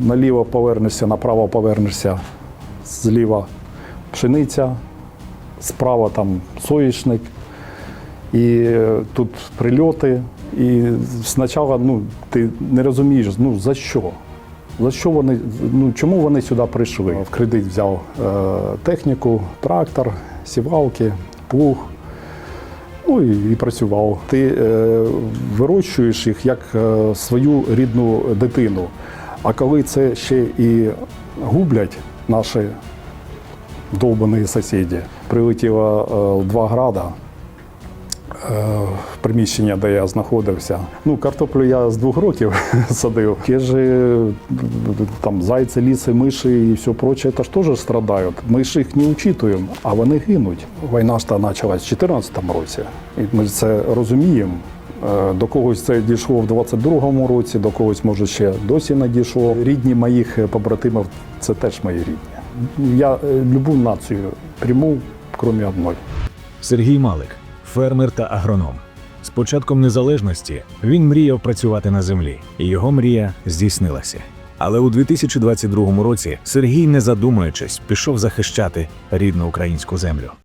наліво повернешся, направо повернешся, зліва пшениця, справа там соєшник. І е, тут прильоти. І спочатку ну, ти не розумієш, ну за що? За що вони, ну чому вони сюди прийшли? В кредит взяв е, техніку, трактор, сівалки, плуг. Ну і, і працював. Ти е, вирощуєш їх як е, свою рідну дитину. А коли це ще і гублять наші довбані сусіди, прилетіло е, два града е, в приміщення, де я знаходився. Ну, картоплю я з двох років садив. Ті ж е, там зайці, ліси, миші і все проче, це ж теж страдають. Ми ж їх не учитуємо, а вони гинуть. Війна ж та почалась в 2014 році. І ми це розуміємо. Е, До когось це дійшло в 22-му році, до когось, може, ще досі не дійшло. Рідні моїх побратимів це теж мої рідні. Я е, любу націю прийму, крім одної. Сергій Малик, фермер та агроном. З початком незалежності він мріяв працювати на землі, і його мрія здійснилася. Але у 2022 році Сергій, не задумуючись, пішов захищати рідну українську землю.